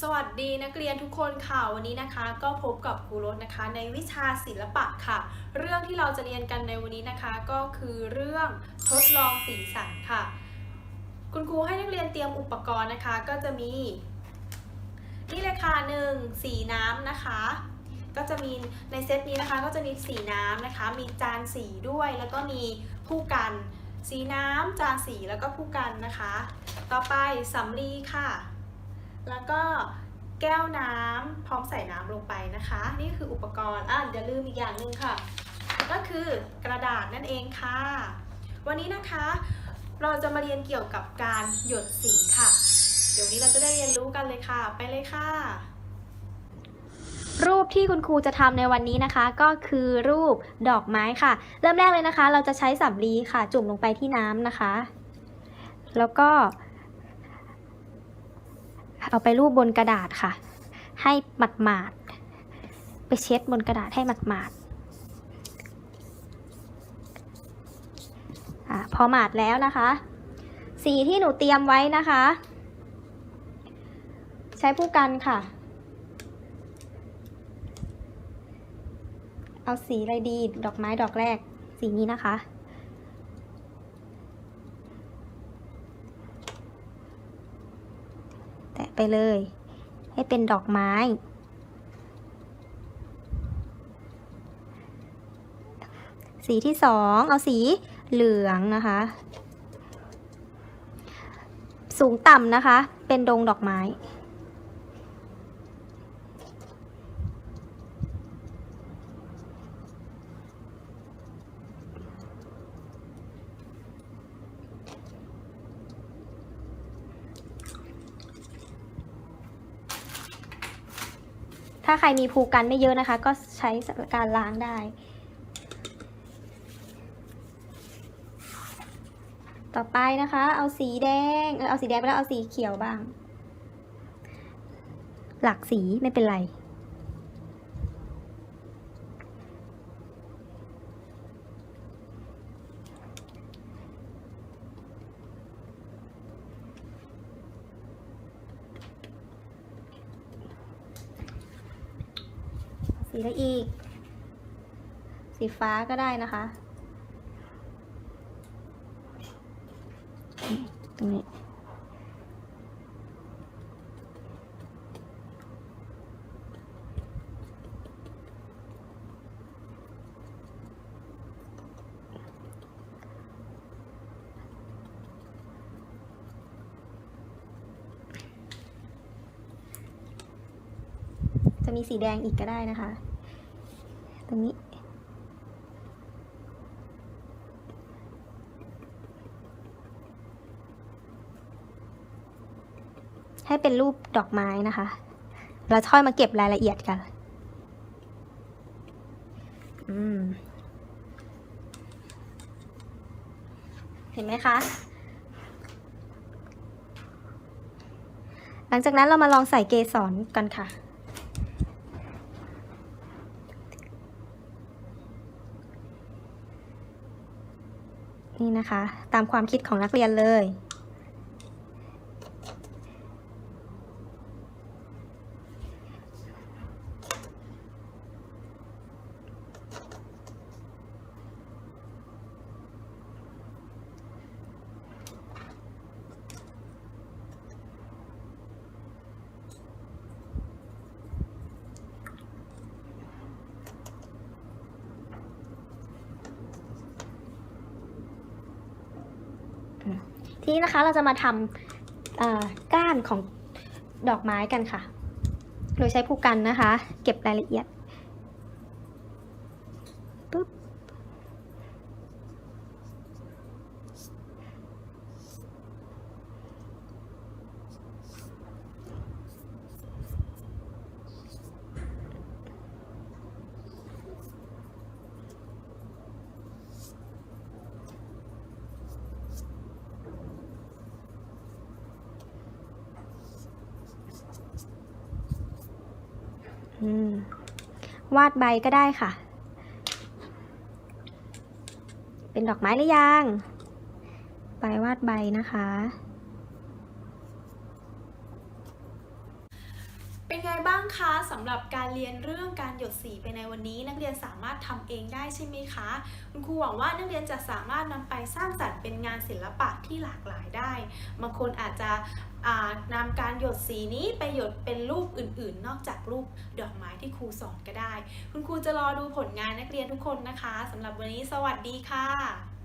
สวัสดีนักเรียนทุกคนค่ะวันนี้นะคะ ก็พบกับครูรถนะคะ ในวิชาศิลปะค่ะ เรื่องที่เราจะเรียนกันในวันนี้นะคะ ก็คือเรื่องทดลองสีสันค่ะ คุณครูให้นักเรียนเตรียมอุปกรณ์นะคะ ก็จะมีนี่เลยค่ะหนึ่งสีน้ำนะคะ ก็จะมีในเซตนี้นะคะ ก็จะมีสีน้ำนะคะ มีจานสีด้วยแล้วก็มีผู้กัน สีน้ำจานสีแล้วก็ผู้กันนะคะ ต่อไปสำลีค่ะ แล้วก็แก้วน้ำพร้อมใส่น้ำลงไปนะคะ นี่คืออุปกรณ์อะอย่าลืมอีกอย่างหนึ่งค่ะ ก็คือกระดาษนั่นเองค่ะ วันนี้นะคะ เราจะมาเรียนเกี่ยวกับการหยดสีค่ะ เดี๋ยวนี้เราจะได้เรียนรู้กันเลยค่ะ ไปเลยค่ะ รูปที่คุณครูจะทำในวันนี้นะคะ ก็คือรูปดอกไม้ค่ะ เริ่มแรกเลยนะคะ เราจะใช้สำลีค่ะ จุ่มลงไปที่น้ำนะคะ แล้วก็ เอาไปรูปบนกระดาษค่ะ ให้หมาดหมาดไปเช็ดบนกระดาษให้หมาดหมาดอพอหมาดแล้วนะคะ สีที่หนูเตรียมไว้นะคะ ใช้ผู้กันค่ะ เอาสีอะไรดีดอกไม้ดอกแรกสีนี้นะคะ แตะ ไปเลย ให้เป็นดอกไม้ สีที่สองเอาสีเหลืองนะคะ สูงต่ำนะคะ เป็นดงดอกไม้ ถ้าใครมีภูกันไม่เยอะนะคะ ก็ใช้การล้างได้ ต่อไปนะคะ เอาสีแดง เออเอาสีแดงไปแล้วเอาสีเขียวบ้าง หลักสีไม่เป็นไร สีอะไรอีก สีฟ้าก็ได้นะคะ ตรงนี้จะมีสีแดงอีกก็ได้นะคะ ตรงนี้ ให้เป็นรูปดอกไม้นะคะ เราค่อยมาเก็บรายละเอียดกัน อืมเห็นไหมคะ หลังจากนั้นเรามาลองใส่เกสรกันค่ะ นี่นะคะ ตามความคิดของนักเรียนเลย ทีนี้นะคะเราจะมาทำก้านของดอกไม้กันค่ะ โดยใช้ผู้กันนะคะ เก็บรายละเอียด วาดใบก็ได้ค่ะ เป็นดอกไม้หรือยังไปวาดใบนะคะ เป็นไงบ้างคะสำหรับการเรียนเรื่องการหยดสีไปในวันนี้ นักเรียนสามารถทำเองได้ใช่ไหมคะ คุณครูหวังว่านักเรียนจะสามารถนำไปสร้างสรรค์เป็นงานศิลปะที่หลากหลายได้บางคนอาจจะอ่านำการหยดสีนี้ไปหยดเป็นรูปอื่นๆ นอกจากรูปดอกไม้ที่ครูสอนก็ได้ คุณครูจะรอดูผลงานนักเรียนทุกคนนะคะสำหรับวันนี้สวัสดีค่ะ